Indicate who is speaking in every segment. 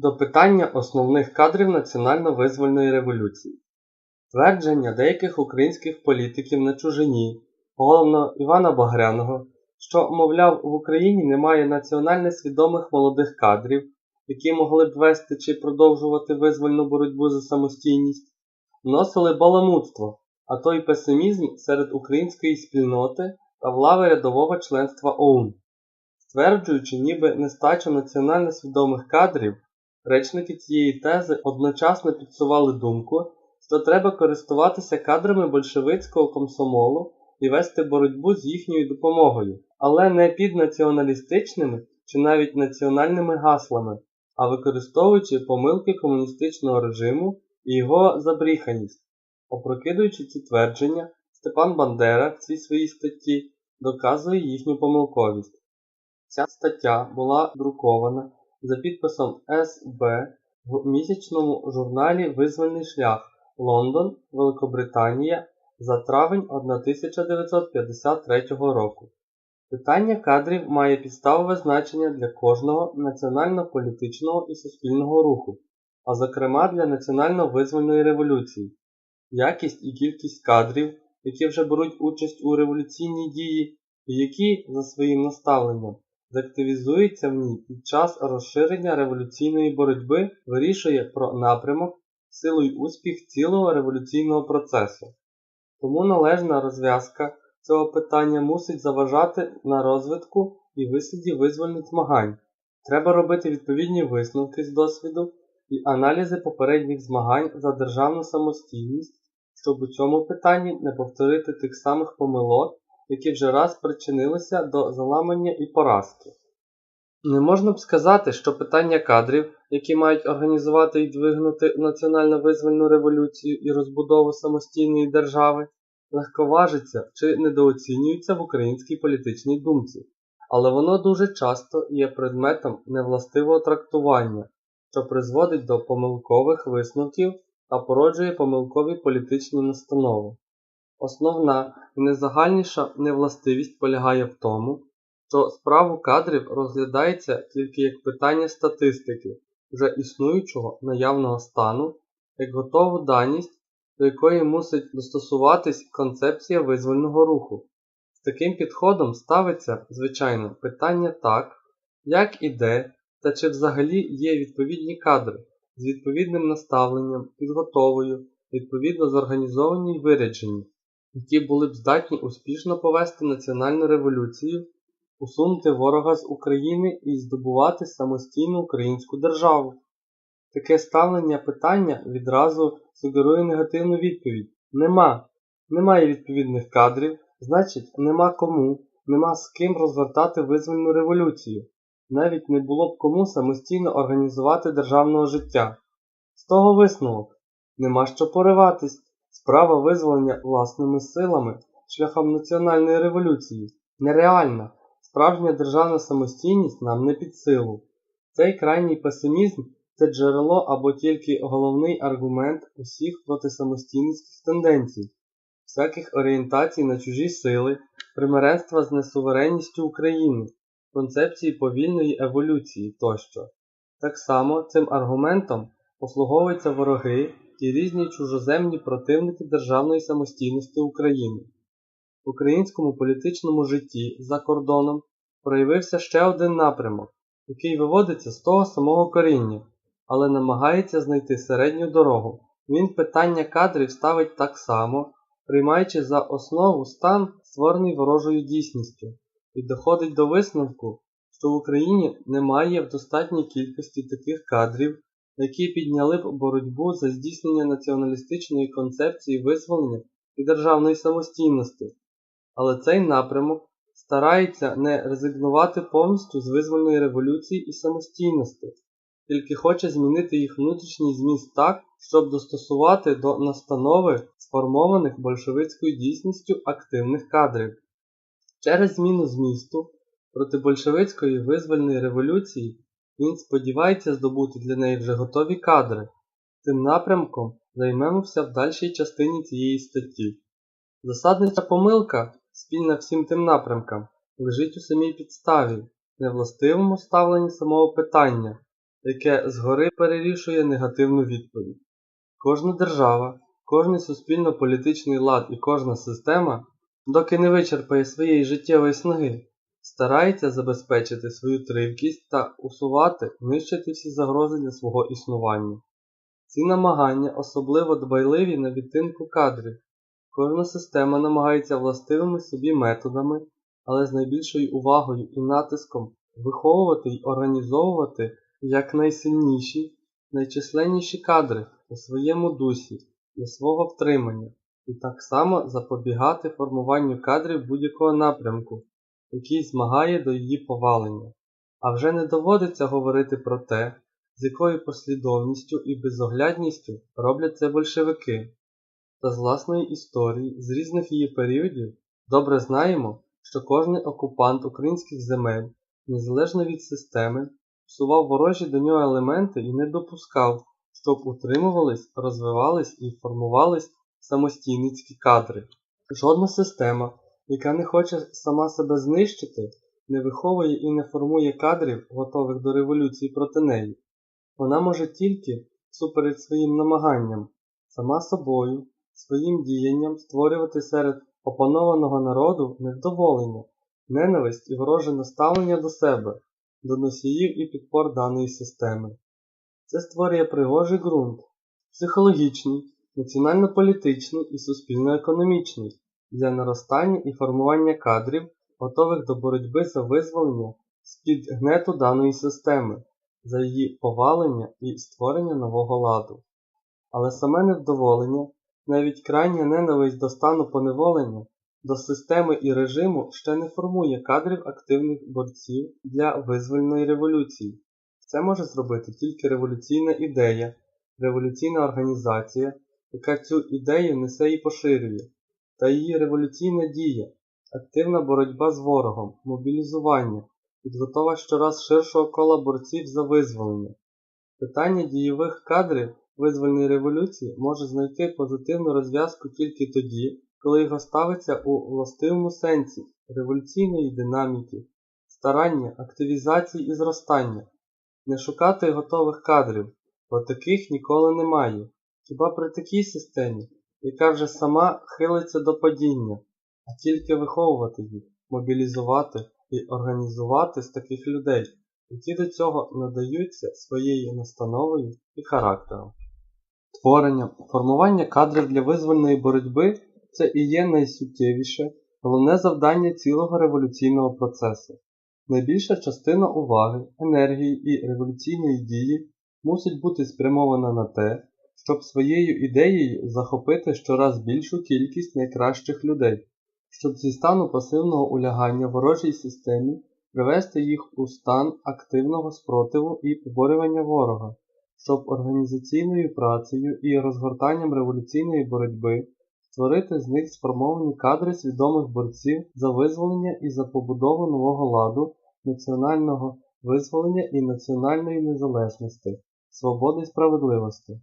Speaker 1: До питання основних кадрів національно-визвольної революції. Твердження деяких українських політиків на чужині, головно Івана Багряного, що, мовляв, в Україні немає національно свідомих молодих кадрів, які могли б вести чи продовжувати визвольну боротьбу за самостійність, вносили баламутство, а то й песимізм серед української спільноти та в лави рядового членства ОУН. Стверджуючи, ніби нестачу національно свідомих кадрів, речники цієї тези одночасно підсували думку, що треба користуватися кадрами большевицького комсомолу і вести боротьбу з їхньою допомогою, але не під націоналістичними чи навіть національними гаслами, а використовуючи помилки комуністичного режиму і його забріханість. Опрокидуючи ці твердження, Степан Бандера в цій своїй статті доказує їхню помилковість. Ця стаття була друкована за підписом СБ в місячному журналі Визвольний шлях Лондон, Великобританія за травень 1953 року. Питання кадрів має підставове значення для кожного національно-політичного і суспільного руху, а зокрема для національно-визвольної революції. Якість і кількість кадрів, які вже беруть участь у революційній дії і які, за своїм наставленням, заактивізуються в ній під час розширення революційної боротьби, вирішує про напрямок, силу й успіх цілого революційного процесу. Тому належна розв'язка цього питання мусить заважати на розвитку і висліді визвольних змагань. Треба робити відповідні висновки з досвіду і аналізи попередніх змагань за державну самостійність, щоб у цьому питанні не повторити тих самих помилок, які вже раз причинилися до заламання і поразки. Не можна б сказати, що питання кадрів, які мають організувати і двигнути національно-визвольну революцію і розбудову самостійної держави, легковажиться чи недооцінюється в українській політичній думці, але воно дуже часто є предметом невластивого трактування, що призводить до помилкових висновків та породжує помилкові політичні настанови. Основна і найзагальніша невластивість полягає в тому, що справу кадрів розглядається тільки як питання статистики вже існуючого наявного стану, як готову даність, до якої мусить достосуватись концепція визвольного руху. З таким підходом ставиться, звичайно, питання так, як і де, та чи взагалі є відповідні кадри з відповідним наставленням, підготовою, відповідно зорганізовані й виряджені, які були б здатні успішно повести національну революцію, усунути ворога з України і здобувати самостійну українську державу. Таке ставлення питання відразу сугерує негативну відповідь. Нема. Немає відповідних кадрів, значить, нема кому, нема з ким розвертати визвольну революцію. Навіть не було б кому самостійно організувати державного життя. З того висновок нема що пориватись. Справа визволення власними силами шляхом національної революції нереальна. Справжня державна самостійність нам не під силу. Цей крайній песимізм це джерело або тільки головний аргумент усіх протисамостійницьких тенденцій, всяких орієнтацій на чужі сили, примиренства з несуверенністю України, концепції повільної еволюції тощо. Так само цим аргументом послуговуються вороги і різні чужоземні противники державної самостійності України. В українському політичному житті за кордоном проявився ще один напрямок, який виводиться з того самого коріння, але намагається знайти середню дорогу. Він питання кадрів ставить так само, приймаючи за основу стан, створений ворожою дійсністю, і доходить до висновку, що в Україні немає в достатній кількості таких кадрів, які підняли б боротьбу за здійснення націоналістичної концепції визволення і державної самостійності. Але цей напрямок старається не резигнувати повністю з визвольної революції і самостійності, тільки хоче змінити їх внутрішній зміст так, щоб достосувати до настанови сформованих большевицькою дійсністю активних кадрів. Через зміну змісту проти большевицької визвольної революції він сподівається здобути для неї вже готові кадри. Цим напрямком займемося в дальшій частині цієї статті. Засадниця помилка, спільна всім тим напрямкам, лежить у самій підставі, невластивому ставленні самого питання, яке згори перерішує негативну відповідь. Кожна держава, кожний суспільно-політичний лад і кожна система, доки не вичерпає своєї життєвої снаги, старається забезпечити свою тривкість та усувати, нищити всі загрози для свого існування. Ці намагання особливо дбайливі на відтинку кадрів. Кожна система намагається властивими собі методами, але з найбільшою увагою і натиском виховувати й організовувати якнайсильніші, найчисленніші кадри у своєму дусі для свого втримання і так само запобігати формуванню кадрів будь-якого напрямку, який змагає до її повалення. А вже не доводиться говорити про те, з якою послідовністю і безоглядністю роблять це большевики. Та з власної історії, з різних її періодів, добре знаємо, що кожний окупант українських земель, незалежно від системи, всував ворожі до нього елементи і не допускав, щоб утримувались, розвивались і формувались самостійницькі кадри. Жодна система, яка не хоче сама себе знищити, не виховує і не формує кадрів, готових до революції проти неї. Вона може тільки, супереч своїм намаганням, сама собою, своїм діянням створювати серед опанованого народу невдоволення, ненависть і вороже наставлення до себе, до носіїв і підпор даної системи. Це створює пригожий ґрунт, психологічний, національно-політичний і суспільно-економічний для наростання і формування кадрів, готових до боротьби за визволення з-під гнету даної системи, за її повалення і створення нового ладу. Але саме невдоволення, навіть крайня ненависть до стану поневолення, до системи і режиму ще не формує кадрів активних борців для визвольної революції. Це може зробити тільки революційна ідея, революційна організація, яка цю ідею несе і поширює, та її революційна дія, активна боротьба з ворогом, мобілізування, підготова щораз ширшого кола борців за визволення. Питання дійових кадрів визвольної революції може знайти позитивну розв'язку тільки тоді, коли його ставиться у властивому сенсі революційної динаміки, старання, активізації і зростання, не шукати готових кадрів, бо таких ніколи немає. Хіба при такій системі, яка вже сама хилиться до падіння, а тільки виховувати їх, мобілізувати і організувати з таких людей, які до цього надаються своєю настановою і характером. Творення, формування кадрів для визвольної боротьби це і є найсуттєвіше, головне завдання цілого революційного процесу. Найбільша частина уваги, енергії і революційної дії мусить бути спрямована на те, щоб своєю ідеєю захопити щораз більшу кількість найкращих людей, щоб зі стану пасивного улягання ворожій системі привести їх у стан активного спротиву і поборювання ворога, щоб організаційною працею і розгортанням революційної боротьби створити з них сформовані кадри свідомих борців за визволення і за побудову нового ладу, національного визволення і національної незалежності, свободи і справедливості.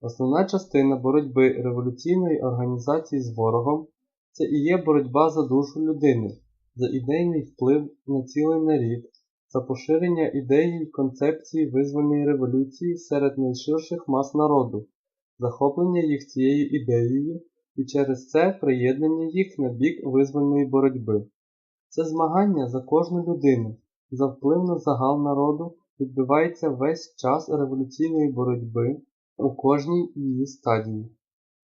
Speaker 1: Основна частина боротьби революційної організації з ворогом це і є боротьба за душу людини, за ідейний вплив на цілий нарід, за поширення ідеї й концепції визвольної революції серед найширших мас народу, захоплення їх цією ідеєю і через це приєднання їх на бік визвольної боротьби. Це змагання за кожну людину, за вплив на загал народу відбувається весь час революційної боротьби у кожній її стадії.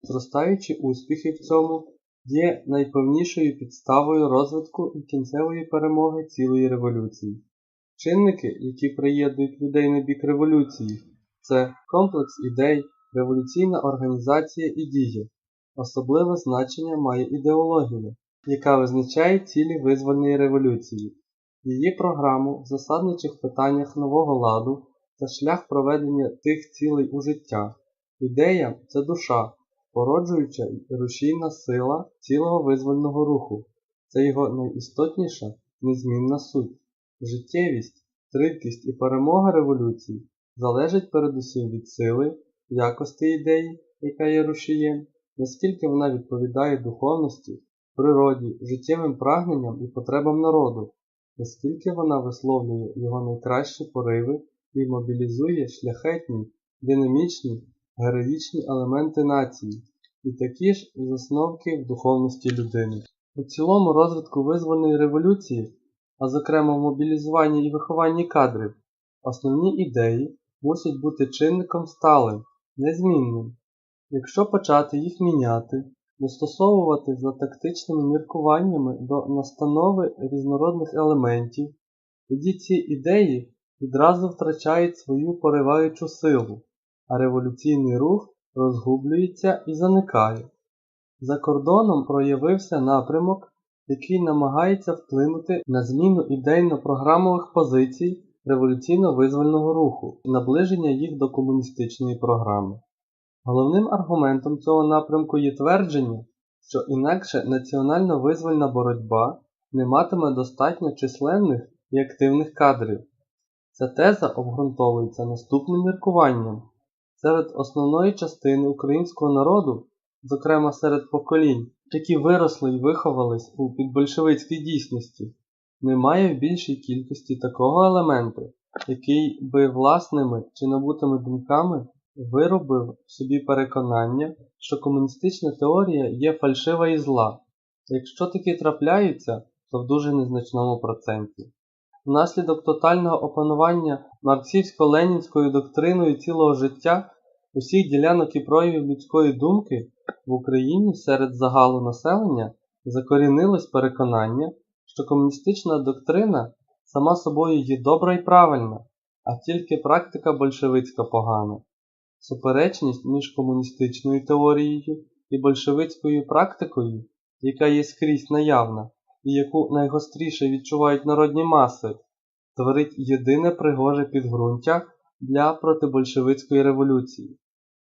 Speaker 1: Зростаючі успіхи в цьому є найповнішою підставою розвитку і кінцевої перемоги цілої революції. Чинники, які приєднують людей на бік революції, це комплекс ідей, революційна організація і дія. Особливе значення має ідеологія, яка визначає цілі визвольної революції, її програму в засадничих питаннях нового ладу та шлях проведення тих цілей у життя. Ідея це душа, породжуюча рушійна сила цілого визвольного руху, це його найістотніша, незмінна суть. Життєвість, тривкість і перемога революції залежать передусім від сили, якості ідеї, яка є рушієм, наскільки вона відповідає духовності, природі, життєвим прагненням і потребам народу, наскільки вона висловлює його найкращі пориви і мобілізує шляхетні, динамічні, героїчні елементи нації і такі ж засновки в духовності людини. У цілому розвитку визвольної революції, а зокрема в мобілізуванні і вихованні кадрів, основні ідеї мусять бути чинником сталим, незмінним. Якщо почати їх міняти, достосовувати за тактичними міркуваннями до настанови різнородних елементів, тоді ці ідеї відразу втрачають свою пориваючу силу, а революційний рух розгублюється і заникає. За кордоном проявився напрямок, який намагається вплинути на зміну ідейно-програмових позицій революційно-визвольного руху і наближення їх до комуністичної програми. Головним аргументом цього напрямку є твердження, що інакше національно-визвольна боротьба не матиме достатньо численних і активних кадрів. Ця теза обґрунтовується наступним міркуванням. Серед основної частини українського народу, зокрема серед поколінь, які виросли і виховались у підбольшевицькій дійсності, немає в більшій кількості такого елементу, який би власними чи набутими думками виробив в собі переконання, що комуністична теорія є фальшива і зла, якщо такі трапляються, то в дуже незначному проценті. Внаслідок тотального опанування марксистсько-ленінською доктриною цілого життя усіх ділянок і проявів людської думки в Україні серед загалу населення закорінилось переконання, що комуністична доктрина сама собою є добра і правильна, а тільки практика большевицька погана. Суперечність між комуністичною теорією і большевицькою практикою, яка є скрізь наявна і яку найгостріше відчувають народні маси, творить єдине пригоже підґрунтя для протибольшевицької революції.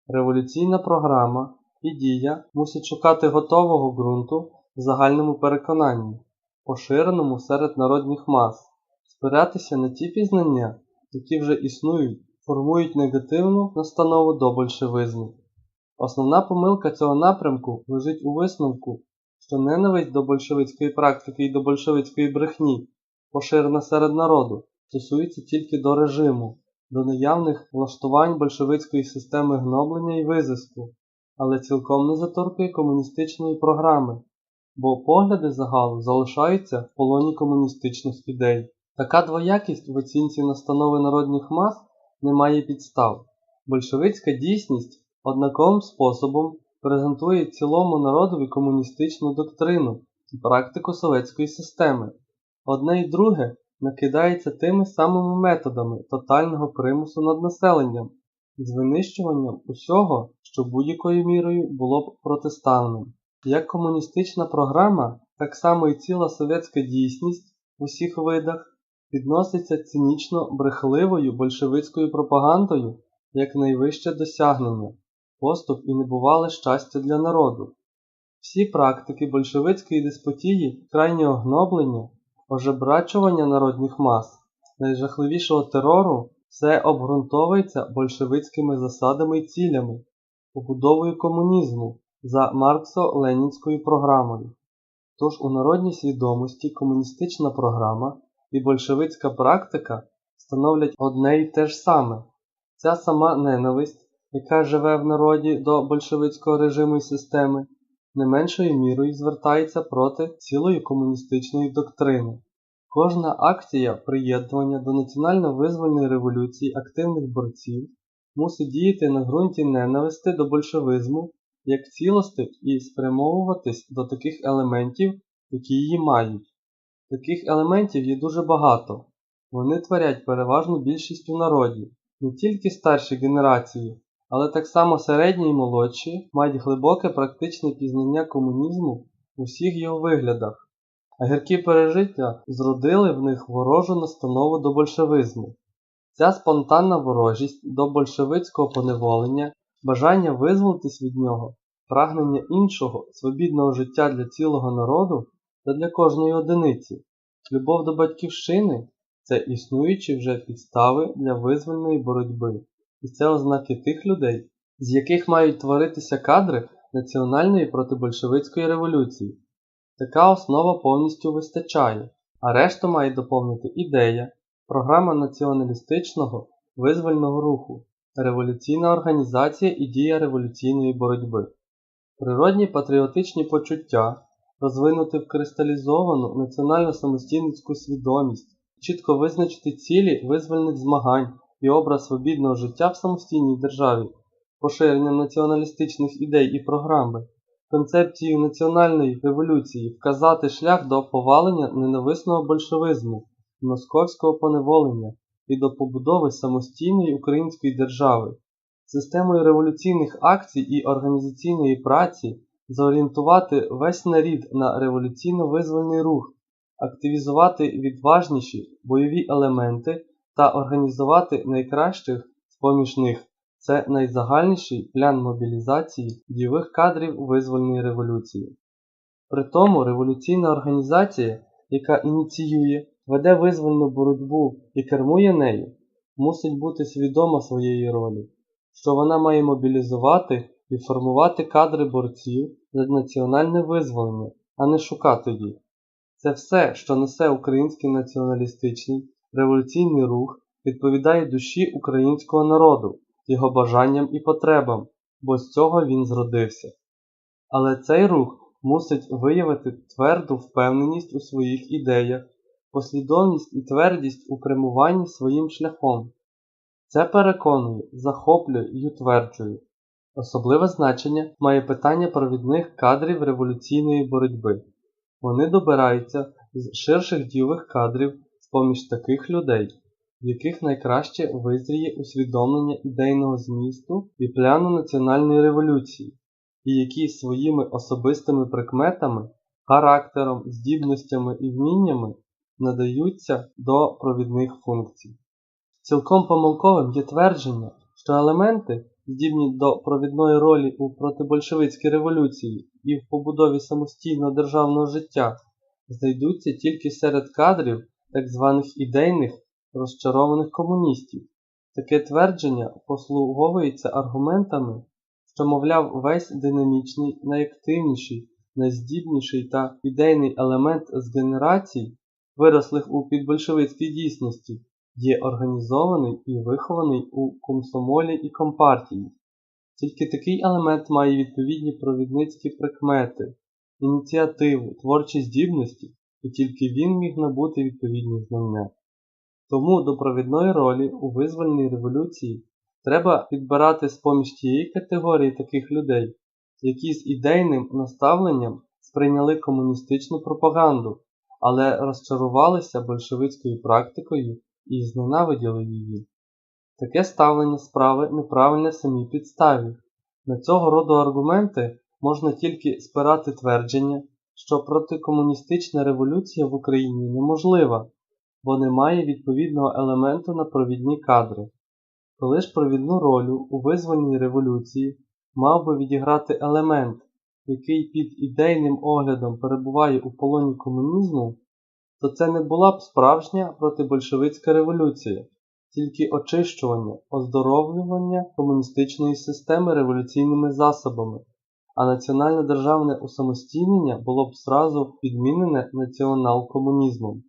Speaker 1: Революційна програма і дія мусять шукати готового ґрунту в загальному переконанні, поширеному серед народних мас, спиратися на ті пізнання, які вже існують, формують негативну настанову до большевизму. Основна помилка цього напрямку лежить у висновку, що ненависть до большевицької практики і до большевицької брехні, поширена серед народу, стосується тільки до режиму, до наявних влаштувань большевицької системи гноблення і визиску, але цілком не заторкує комуністичної програми, бо погляди загалу залишаються в полоні комуністичних ідей. Така двоякість в оцінці настанови народних мас не має підстав. Большевицька дійсність однаковим способом презентує цілому народові комуністичну доктрину і практику совєтської системи. Одне і друге накидається тими самими методами тотального примусу над населенням з винищуванням усього, що будь-якою мірою було б протиставним. Як комуністична програма, так само і ціла совєтська дійсність в усіх видах підноситься цинічно брехливою большевицькою пропагандою як найвище досягнення, поступ і небувале щастя для народу. Всі практики большевицької деспотії, крайнього гноблення, ожебрачування народних мас, найжахливішого терору все обґрунтовується большевицькими засадами і цілями, побудовою комунізму за Марксо-Ленінською програмою. Тож у народній свідомості комуністична програма і большевицька практика становлять одне й те ж саме. Ця сама ненависть, яка живе в народі до большевицького режиму і системи, не меншою мірою звертається проти цілої комуністичної доктрини. Кожна акція приєднування до національно-визвольної революції активних борців мусить діяти на ґрунті ненависти до большевизму як цілости і спрямовуватись до таких елементів, які її мають. Таких елементів є дуже багато. Вони творять переважну більшість у народі. Не тільки старші генерації, але так само середні і молодші мають глибоке практичне пізнання комунізму у всіх його виглядах, а гіркі пережиття зродили в них ворожу настанову до большевизму. Ця спонтанна ворожість до большевицького поневолення, бажання визволитись від нього, прагнення іншого, свобідного життя для цілого народу та для кожної одиниці. Любов до батьківщини це існуючі вже підстави для визвольної боротьби, і це ознаки тих людей, з яких мають творитися кадри національної протибольшевицької революції. Така основа повністю вистачає, а решту має доповнити ідея, програма націоналістичного визвольного руху, революційна організація і дія революційної боротьби. Природні патріотичні почуття, розвинути в кристалізовану національно-самостійницьку свідомість, чітко визначити цілі визвольних змагань і образ свобідного життя в самостійній державі, поширенням націоналістичних ідей і програми, концепцією національної революції вказати шлях до повалення ненависного большевизму, московського поневолення і до побудови самостійної української держави, системою революційних акцій і організаційної праці зорієнтувати весь нарід на революційно-визвольний рух, активізувати відважніші бойові елементи та організувати найкращих з поміж них. Це найзагальніший план мобілізації дієвих кадрів визвольної революції. При тому революційна організація, яка ініціює, веде визвольну боротьбу і кермує нею, мусить бути свідома своєї ролі, що вона має мобілізувати і формувати кадри борців за національне визволення, а не шукати їх. Це все, що несе український націоналістичний революційний рух, відповідає душі українського народу, його бажанням і потребам, бо з цього він зродився. Але цей рух мусить виявити тверду впевненість у своїх ідеях, послідовність і твердість у прямуванні своїм шляхом. Це переконує, захоплює і утверджує. Особливе значення має питання провідних кадрів революційної боротьби. Вони добираються з ширших ділових кадрів з-поміж таких людей, в яких найкраще визріє усвідомлення ідейного змісту і пляну національної революції, і які своїми особистими прикметами, характером, здібностями і вміннями надаються до провідних функцій. Цілком помилковим є твердження, що елементи, здібні до провідної ролі у протибольшевицькій революції і в побудові самостійного державного життя, знайдуться тільки серед кадрів так званих ідейних розчарованих комуністів. Таке твердження послуговується аргументами, що, мовляв, весь динамічний, найактивніший, найздібніший та ідейний елемент з генерацій, вирослих у підбольшевицькій дійсності, є організований і вихований у комсомолі і компартії. Тільки такий елемент має відповідні провідницькі прикмети, ініціативу, творчі здібності, і тільки він міг набути відповідні знання. Тому до провідної ролі у визвольній революції треба підбирати з-поміж тієї категорії таких людей, які з ідейним наставленням сприйняли комуністичну пропаганду, але розчарувалися большевицькою практикою і зненавиділи її. Таке ставлення справи неправильне самій підставі. На цього роду аргументи можна тільки спирати твердження, що протикомуністична революція в Україні неможлива, бо немає відповідного елементу на провідні кадри. Коли ж провідну роль у визвольній революції мав би відіграти елемент, який під ідейним оглядом перебуває у полоні комунізму, то це не була б справжня протибольшевицька революція, тільки очищування, оздоровлювання комуністичної системи революційними засобами, а національне державне усамостійнення було б зразу підмінене націонал-комунізмом.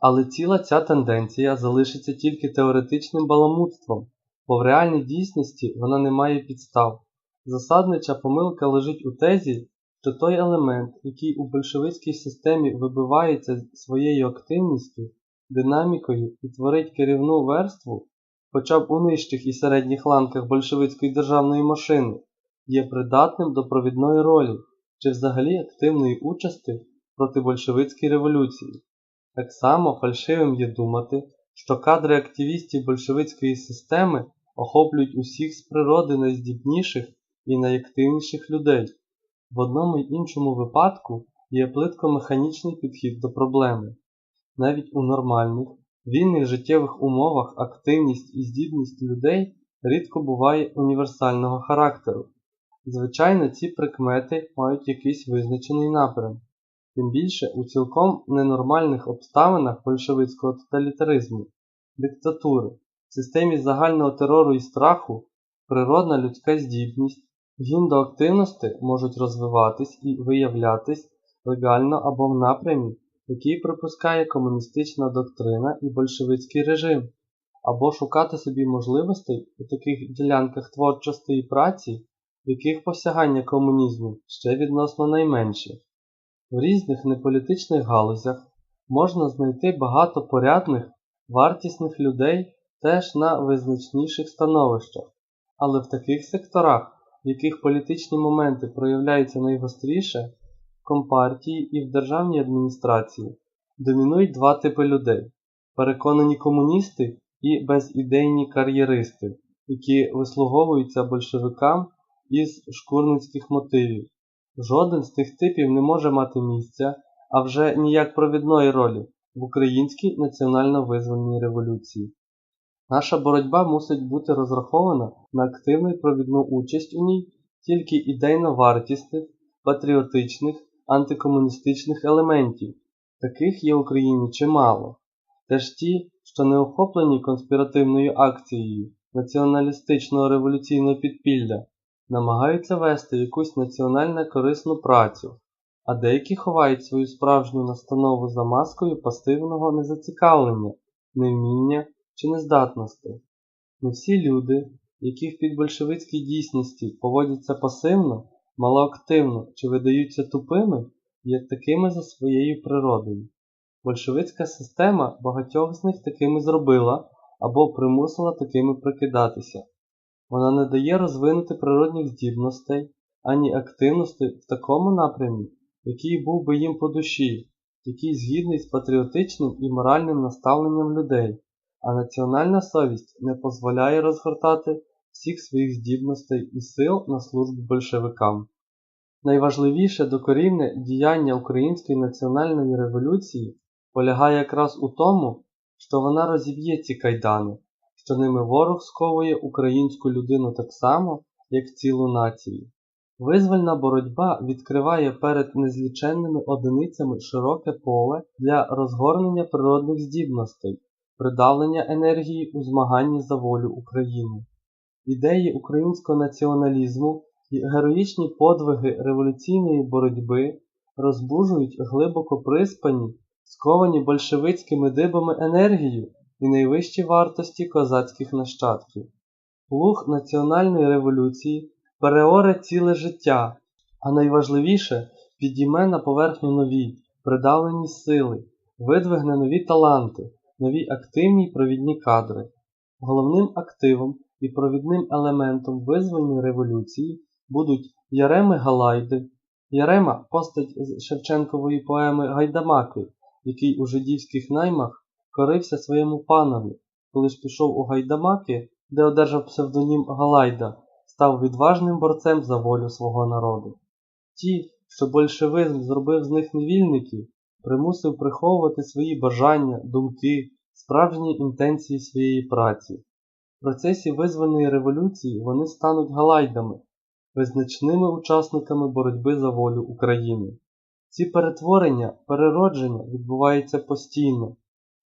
Speaker 1: Але ціла ця тенденція залишиться тільки теоретичним баламутством, бо в реальній дійсності вона не має підстав. Засаднича помилка лежить у тезі, що той елемент, який у большевицькій системі вибивається своєю активністю, динамікою і творить керівну верству, хоча б у нижчих і середніх ланках большевицької державної машини, є придатним до провідної ролі чи взагалі активної участі проти большевицькій революції. Так само фальшивим є думати, що кадри активістів большевицької системи охоплюють усіх з природи найздібніших і найактивніших людей. В одному й іншому випадку є плитко-механічний підхід до проблеми. Навіть у нормальних, вільних життєвих умовах активність і здібність людей рідко буває універсального характеру. Звичайно, ці прикмети мають якийсь визначений напрям. Тим більше у цілком ненормальних обставинах большевицького тоталітаризму, диктатури, системі загального терору і страху, природна людська здібність, гін до активності можуть розвиватись і виявлятись легально або в напрямі, який припускає комуністична доктрина і большевицький режим, або шукати собі можливостей у таких ділянках творчості і праці, яких посягання комунізму ще відносно найменші. В різних неполітичних галузях можна знайти багато порядних, вартісних людей теж на визначніших становищах, але в таких секторах, в яких політичні моменти проявляються найгостріше, в компартії і в державній адміністрації домінують два типи людей переконані комуністи і безідейні кар'єристи, які вислуговуються большевикам із шкурницьких мотивів. Жоден з тих типів не може мати місця, а вже ніяк провідної ролі в українській національно-визвольній революції. Наша боротьба мусить бути розрахована на активну провідну участь у ній тільки ідейно вартісних, патріотичних, антикомуністичних елементів. Таких є в Україні чимало. Теж ті, що не охоплені конспіративною акцією націоналістичного революційного підпілля, намагаються вести якусь національно корисну працю, а деякі ховають свою справжню настанову за маскою пасивного незацікавлення, невміння чи нездатності. Не всі люди, які в підбольшевицькій дійсності поводяться пасивно, малоактивно чи видаються тупими, є такими за своєю природою. Большевицька система багатьох з них такими зробила або примусила такими прикидатися. Вона не дає розвинути природних здібностей, ані активності в такому напрямі, який був би їм по душі, який згідний з патріотичним і моральним наставленням людей, а національна совість не дозволяє розгортати всіх своїх здібностей і сил на службу большевикам. Найважливіше докорінне діяння Української національної революції полягає якраз у тому, що вона розіб'є ці кайдани, що ними ворог сковує українську людину так само, як цілу націю. Визвольна боротьба відкриває перед незліченними одиницями широке поле для розгорнення природних здібностей, придавлення енергії у змаганні за волю України. Ідеї українського націоналізму і героїчні подвиги революційної боротьби розбужують глибоко приспані, сковані большевицькими дибами енергію і найвищі вартості козацьких нащадків. Плуг національної революції переоре ціле життя, а найважливіше підійме на поверхню нові, придавлені сили, видвигне нові таланти, нові активні й провідні кадри. Головним активом і провідним елементом визвольної революції будуть Яреми Галайди, Ярема постать з Шевченкової поеми Гайдамаки, який у жидівських наймах корився своєму панові, коли ж пішов у Гайдамаки, де одержав псевдонім Галайда, став відважним борцем за волю свого народу. Ті, що большевизм зробив з них невільників, примусив приховувати свої бажання, думки, справжні інтенції своєї праці. В процесі визвольної революції вони стануть галайдами, визначними учасниками боротьби за волю України. Ці перетворення, переродження відбуваються постійно.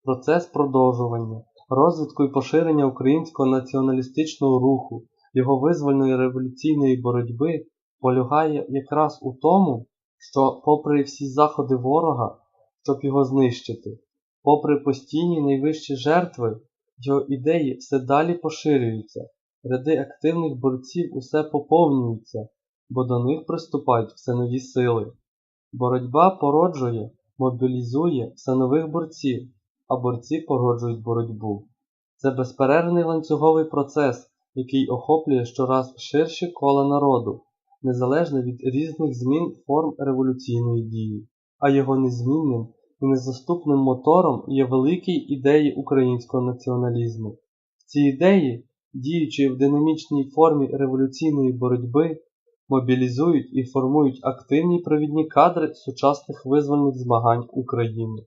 Speaker 1: Процес продовжування, розвитку і поширення українського націоналістичного руху, його визвольної революційної боротьби полягає якраз у тому, що, попри всі заходи ворога, щоб його знищити, попри постійні найвищі жертви, його ідеї все далі поширюються, ряди активних борців усе поповнюються, бо до них приступають все нові сили. Боротьба породжує, мобілізує все нових борців, а борці породжують боротьбу. Це безперервний ланцюговий процес, який охоплює щораз ширші кола народу, незалежно від різних змін форм революційної дії, а його незмінним і незаступним мотором є великі ідеї українського націоналізму. Ці ідеї, діючи в динамічній формі революційної боротьби, мобілізують і формують активні провідні кадри сучасних визвольних змагань України.